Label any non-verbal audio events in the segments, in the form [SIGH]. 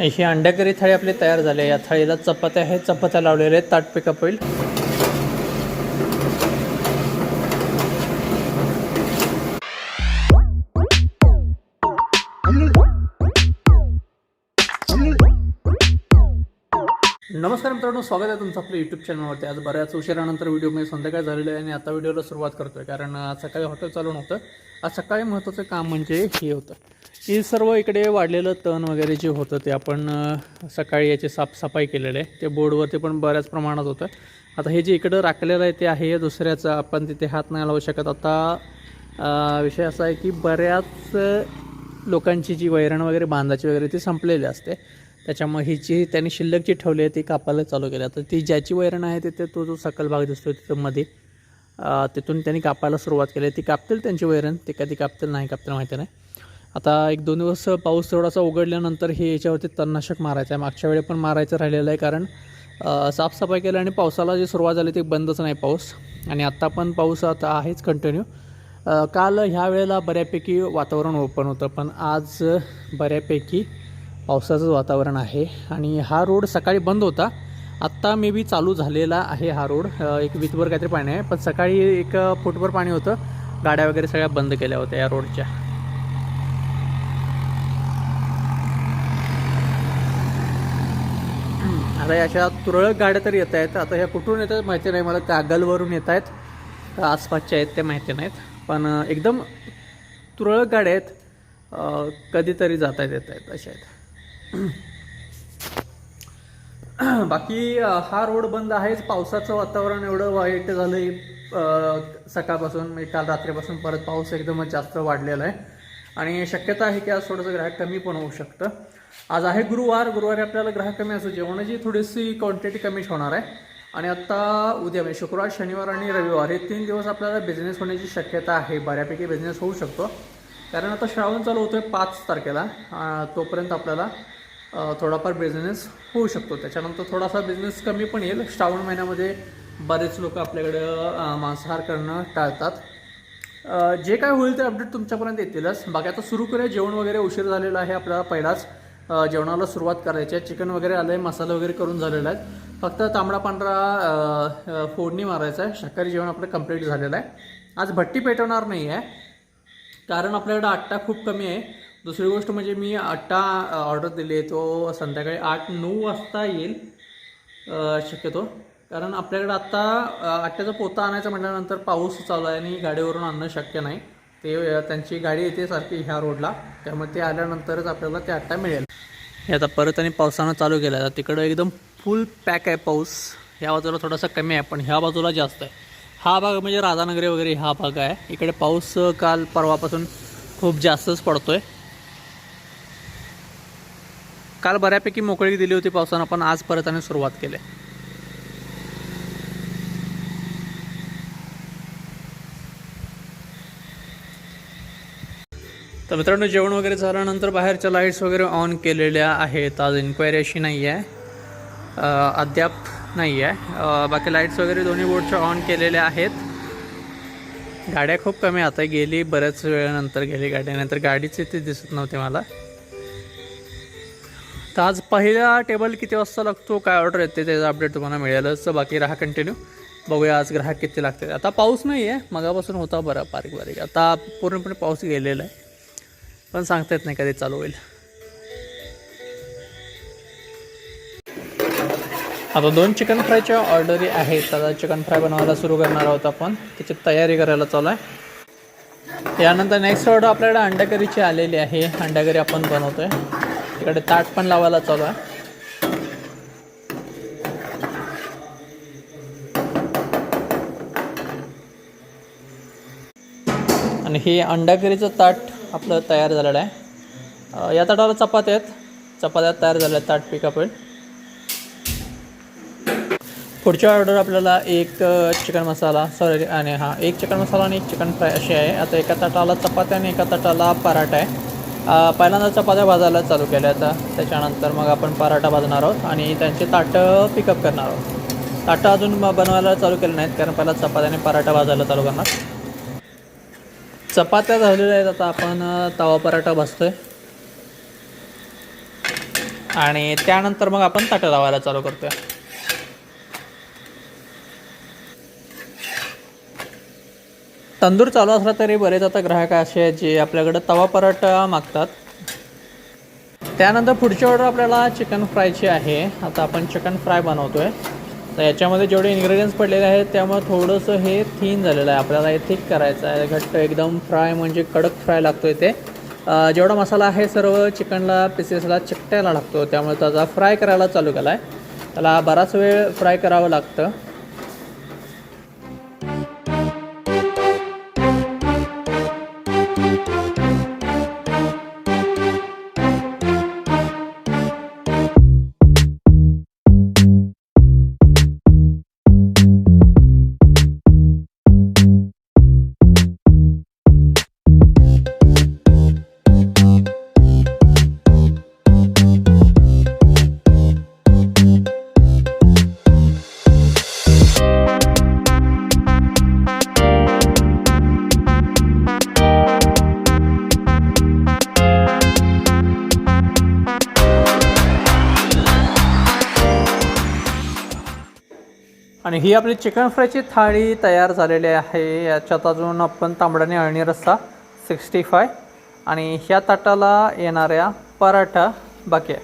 अशी अंड्याकरी थाळी आपली तयार झाली आहे. या थाळीला चपात्या आहेत. चपात्या लावलेल्या आहेत. ताट पिकअप होईल. नमस्कार मित्रांनो स्वागत आहे तुमचं आपल्या यूट्यूब चॅनलवरती आज बऱ्याच उशिरानंतर व्हिडिओ मी संध्याकाळ झालेलं आहे आणि आता व्हिडिओला सुरुवात करतोय. कारण आज सकाळी हॉटेल चालू नव्हतं. सकाळी महत्त्वाचं काम म्हणजे हे होतं. हे सर्व इकडे वाढलेलं तण वगैरे जे होतं ते आपण सकाळी याची साफसफाई केलेलं आहे. ते बोर्डवरती पण बऱ्याच प्रमाणात होतं. आता हे जे इकडं राखलेलं आहे ते आहे दुसऱ्याचं. आपण तिथे हात नाही लावू शकत. आता विषय असा आहे की बऱ्याच लोकांची जी वैरण वगैरे बांधाची वगैरे ती संपलेली असते. त्याच्यामुळे ही जी त्यांनी शिल्लक जी ठेवली आहे ती कापायला चालू केली आता ती ज्याची वैरण आहे तिथे तो जो सकल भाग दिसतो तिथं मध्ये तिथून त्यांनी कापायला सुरुवात केली. ती कापतील त्यांची वैरण ते कधी कापतील नाही कापतील माहिती नाही. आता एक दोन दिवस पाऊस थोडासा उघडल्यानंतर हे याच्यावरती तणनाशक मारायचं आहे. मागच्या वेळी पण मारायचं राहिलेलं आहे कारण साफसफाई केली आणि पावसाला जी सुरुवात झाली ती बंदच नाही पाऊस. आणि आत्ता पण पाऊस आता आहेच कंटिन्यू काल ह्या वेळेला बऱ्यापैकी वातावरण ओपन होतं पण आज बऱ्यापैकी पावसाचंच वातावरण आहे. आणि हा रोड सकाळी बंद होता. आत्ता मे बी चालू झालेला आहे हा रोड एक वीतभर काहीतरी पाणी आहे. पण सकाळी एक फुटभर पाणी होतं. गाड्या वगैरे सगळ्या बंद केल्या होत्या या रोडच्या [CLEARS THROAT] आता या अशा तुरळक गाड्या तर येत आहेत. आता ह्या कुठून येत आहेत माहिती नाही. मला कागलवरून येत आहेत. का आसपासच्या आहेत ते माहिती नाहीत. पण एकदम तुरळक गाड्या आहेत. कधीतरी जात आहेत येत आहेत अशा आहेत. [CLEARS THROAT] [CLEARS THROAT] बाकी हा रोड बंद आहेच. पावसाचं वातावरण एवढं वाईट झालं आहे सकाळपासून म्हणजे काल रात्रीपासून परत पाऊस एकदमच जास्त वाढलेला आहे. आणि शक्यता आहे की आज थोडंसं ग्राहक कमी पण होऊ शकतं. आज आहे गुरुवार. गुरुवारी आपल्याला ग्राहक कमी असू जेवणाची थोडीशी क्वांटिटी कमीच होणार आहे. आणि आत्ता उद्या म्हणजे शुक्रवार शनिवार आणि रविवार हे तीन दिवस आपल्याला बिझनेस होण्याची शक्यता आहे. बऱ्यापैकी बिझनेस होऊ शकतो. कारण आता श्रावण चालू होतो आहे पाच तारखेला. तोपर्यंत आपल्याला थोडाफार बिझनेस होऊ शकतो. त्याच्यानंतर थोडासा बिझनेस कमी पण येईल. श्रावण महिन्यामध्ये बरेच लोक आपल्याकडं मांसाहार करणं टाळतात. जे काय होईल ते अपडेट तुमच्यापर्यंत येतीलच. बाकी आता सुरू करूया. जेवण वगैरे उशीर झालेला आहे आपल्याला पहिलाच. जेवणाला सुरुवात करायची आहे. चिकन वगैरे आलं आहे मसाला वगैरे करून झालेला आहे फक्त तांबडा पांढरा फोडणी मारायचा आहे. शाकाहारी जेवण आपलं कंप्लीट झालेलं आहे. आज भट्टी पेटवणार नाही आहे कारण आपल्याकडं आट्टा खूप कमी आहे. दुसरी गोष्ट म्हणजे मी आट्टा ऑर्डर दिली आहे तो संध्याकाळी आठ नऊ वाजता येईल शक्यतो. कारण आपल्याकडं आत्ता अ, पोता आणायचा म्हटल्यानंतर पाऊस चालू आहे आणि गाडीवरून आणणं शक्य नाही. ते त्यांची गाडी येते सारखी ह्या रोडला त्यामुळे ते आल्यानंतरच आपल्याला ते आट्टा मिळेल. हे आता परत आणि पावसानं चालू केलं आहे. तिकडं एकदम फुल पॅक आहे पाऊस. ह्या बाजूला थोडासा कमी आहे पण ह्या बाजूला जास्त आहे. हा भाग म्हणजे राधानगरी वगैरे हा भाग आहे. इकडे पाऊस काल परवापासून खूप जास्तच पडतो आहे काल बऱ्यापैकी मोकळी दिली होती पावसानं पण आज परत आणि सुरुवात केली. तर मित्रांनो जेवण वगैरे झाल्यानंतर बाहेरच्या लाईट्स वगैरे ऑन केलेल्या आहेत. आज इन्क्वायरी अशी नाही आहे अद्याप नाही आहे बाकी लाईट्स वगैरे दोन्ही बोर्डच्या ऑन केलेल्या आहेत. गाड्या खूप कमी आता गेली बऱ्याच वेळानंतर गेली गाड्यानंतर गाडीच इथे दिसत नव्हते मला. तर आज पहिला टेबल किती वाजता लागतो? काय ऑर्डर येते? त्याचा अपडेट तुम्हाला मिळेलच बाकी राहा कंटिन्यू बघूया आज ग्राहक किती लागते आता पाऊस नाही आहे मगापासून होता बरा बारीक बारीक. आता पूर्णपणे पाऊस गेलेला आहे. पण सांगता येत नाही कधी चालू होईल. आता दोन चिकन फ्रायच्या ऑर्डरी आहेत आता चिकन फ्राय बनवायला सुरू करणार आहोत आपण. त्याची तयारी करायला चालू आहे. यानंतर नेक्स्ट ऑर्डर आपल्याकडे अंडाकरीची आलेली आहे. अंडाकरी आपण बनवतो आहे इकडे ताट पण लावायला चालू आहे. आणि हे अंडाकरीचं ताट आपलं तयार झालेलं आहे. या ताटाला चपात्या आहेत. चपात्या तयार झाल्या आहेत ताट पिकअप पुढच्या ऑर्डर आपल्याला एक चिकन मसाला सॉरी आणि हां एक चिकन मसाला आणि एक चिकन फ्राय अशी आहे. आता एका ताटाला चपात्या आणि एका ताटाला पराठा आहे. पहिल्यांदा चपात्या भाजायला चालू केल्या आता त्याच्यानंतर मग आपण पराठा भाजणार आहोत आणि त्यांचे ताटं पिकअप करणार आहोत. ताटं अजून बनवायला चालू केले नाहीत कारण पहिला चपात्याने पराठा भाजायला चालू करणार. चपात्या झालेल्या आहेत आता आपण तवा पराठा भाजतोय आणि त्यानंतर मग आपण ताटं लावायला चालू करतोय. तंदूर चालू असला तरी बरेच आता ग्राहक असे आहेत जे आपल्याकडे तवा पराठा मागतात. त्यानंतर पुढची ऑर्डर आपल्याला चिकन फ्रायची आहे. आता आपण चिकन फ्राय बनवतो आहे तर याच्यामध्ये जेवढे इन्ग्रेडियंट्स पडलेले आहेत त्यामुळे थोडंसं हे थीन झालेलं आहे. आपल्याला हे थिक करायचं आहे. घट्ट एकदम फ्राय म्हणजे कडक फ्राय लागतो ते. जेवढा मसाला आहे सर्व चिकनला पिसेसला चिकटायला लागतो. त्यामुळे त्याचा फ्राय करायला चालू केला आहे त्याला बराच वेळ फ्राय करावं लागतं. आणि ही आपली चिकन फ्रायची थाळी तयार झालेली आहे. याच्यात अजून आपण तांबडाने अळणी रस्सा सिक्स्टी फाय आणि ह्या ताटाला येणाऱ्या पराठा बाकी आहे.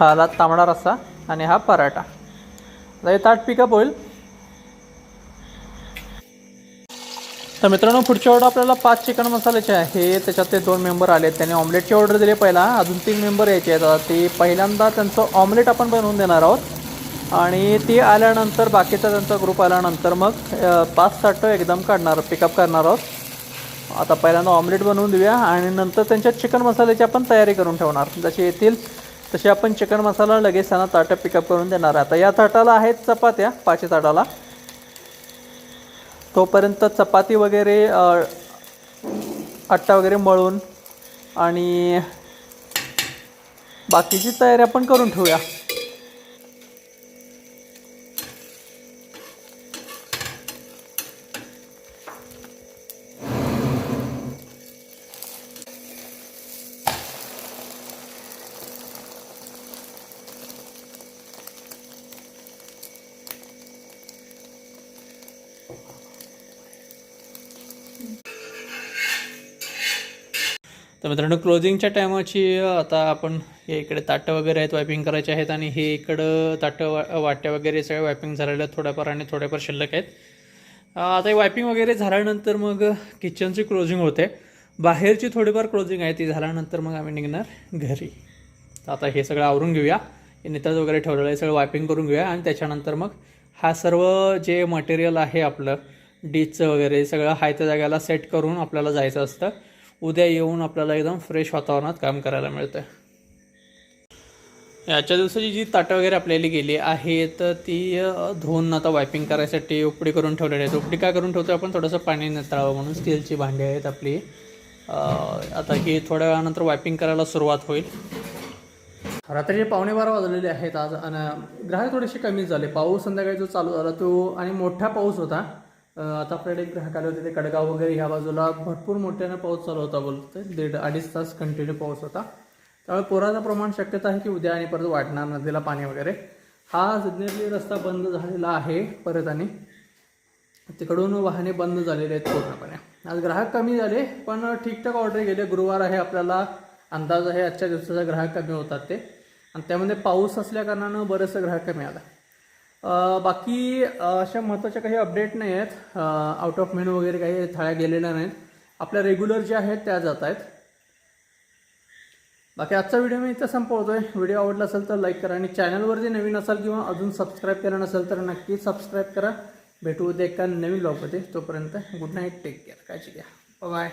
हा आला तांबडा रस्सा आणि हा पराठा. आता हे ताट पिकअप होईल. तर मित्रांनो पुढची ऑर्डर आपल्याला पाच चिकन मसाल्याचे आहे त्याच्यात ते दोन मेंबर आले त्यांनी ऑमलेटची ऑर्डर दिली पहिला. अजून तीन मेंबर यायचे आहेत. आता ते पहिल्यांदा त्यांचं ऑमलेट आपण बनवून देणार आहोत. आणि ती आल्यानंतर बाकीचा त्यांचा ग्रुप आल्यानंतर मग पाच ताटं एकदम काढणार पिकअप करणार आहोत. आता पहिल्यांदा ऑमलेट बनवून देऊया. आणि नंतर त्यांच्या चिकन मसाल्याची आपण तयारी करून ठेवणार. जशी येतील तशी आपण चिकन मसाला लगेच त्यांना ताटं पिकअप करून देणार. आहे आता या ताटाला आहेत चपात्या पाचशे ताटाला. तोपर्यंत चपाती वगैरे आट्टा वगैरे मळून आणि बाकीची तयारी आपण करून ठेवूया. तर मित्रांनो क्लोजिंगच्या टायमाची आता आपण हे इकडे ताटं वगैरे आहेत वायपिंग करायचे आहेत आणि हे इकडं ताटं वा वाट्या वगैरे सगळ्या वायपिंग झालेल्या थोड्याफार आणि थोड्याफार शिल्लक आहेत. आता हे वायपिंग वगैरे झाल्यानंतर मग किचनची क्लोजिंग होते. बाहेरची थोडीफार क्लोजिंग आहे ती झाल्यानंतर मग आम्ही निघणार घरी. आता हे सगळं आवरून घेऊया. हे वगैरे ठेवलेलं आहे सगळं वायपिंग करून घेऊया आणि त्याच्यानंतर मग हा सर्व जे मटेरियल आहे आपलं डीचचं वगैरे सगळं हाय त्या जागेला सेट करून आपल्याला जायचं असतं. उद्या येऊन आपल्याला एकदम फ्रेश वातावरणात काम करायला मिळतं याच्या दिवसाची जी ताटं वगैरे आपल्याला गेली आहेत ती धुवून आता वायपिंग करायसाठी उपडी करून ठेवलेली आहेत. उपडी काय करून ठेवतो आपण? थोडंसं पाणी नितळावं म्हणून स्टीलची भांडी आहेत आपली. आता ही थोड्या वेळानंतर वायपिंग करायला सुरुवात होईल. रात्रीचे पावणे बारा वाजलेले आहेत आज आणि ग्राहक थोडेसे कमीच झाले. पाऊस संध्याकाळी जो चालू झाला तो आणि मोठा पाऊस होता. आता आपल्याकडे एक ग्राहक आले होते ते कडगाव वगैरे ह्या बाजूला भरपूर मोठ्यानं पाऊस चालू होता बोलतोय. दीड अडीच तास कंटिन्यू पाऊस होता. त्यामुळे पुराचं प्रमाण शक्यता आहे की उद्या आणि परत वाढणार नदीला पाणी वगैरे? हा सिग्नेटली रस्ता बंद झालेला आहे परत आणि तिकडून वाहने बंद झालेले आहेत पूर्णपणे. आज ग्राहक कमी झाले पण ठीकठाक ऑर्डर गेले. गुरुवार आहे आपल्याला अंदाज आहे आजच्या दिवसाचा ग्राहक कमी होतात ते. आणि त्यामध्ये पाऊस असल्या कारणानं ग्राहक कमी आला. बाकी अशा महत्त्वाच्या काही अपडेट नाही आहेत. आउट ऑफ मेनू वगैरे काही थाळ्या गेलेल्या नाहीत. आपल्या रेग्युलर ज्या आहेत त्या जात आहेत. बाकी आजचा व्हिडिओ मी इथं संपवतोय. व्हिडिओ आवडला असेल तर लाईक करा आणि चॅनलवर जे नवीन असाल किंवा अजून सबस्क्राईब केलं नसेल तर नक्की सबस्क्राईब करा. भेटू उद्या एका नवीन ब्लॉगमध्ये तोपर्यंत गुड नाईट टेक केअर काळजी घ्या. बाय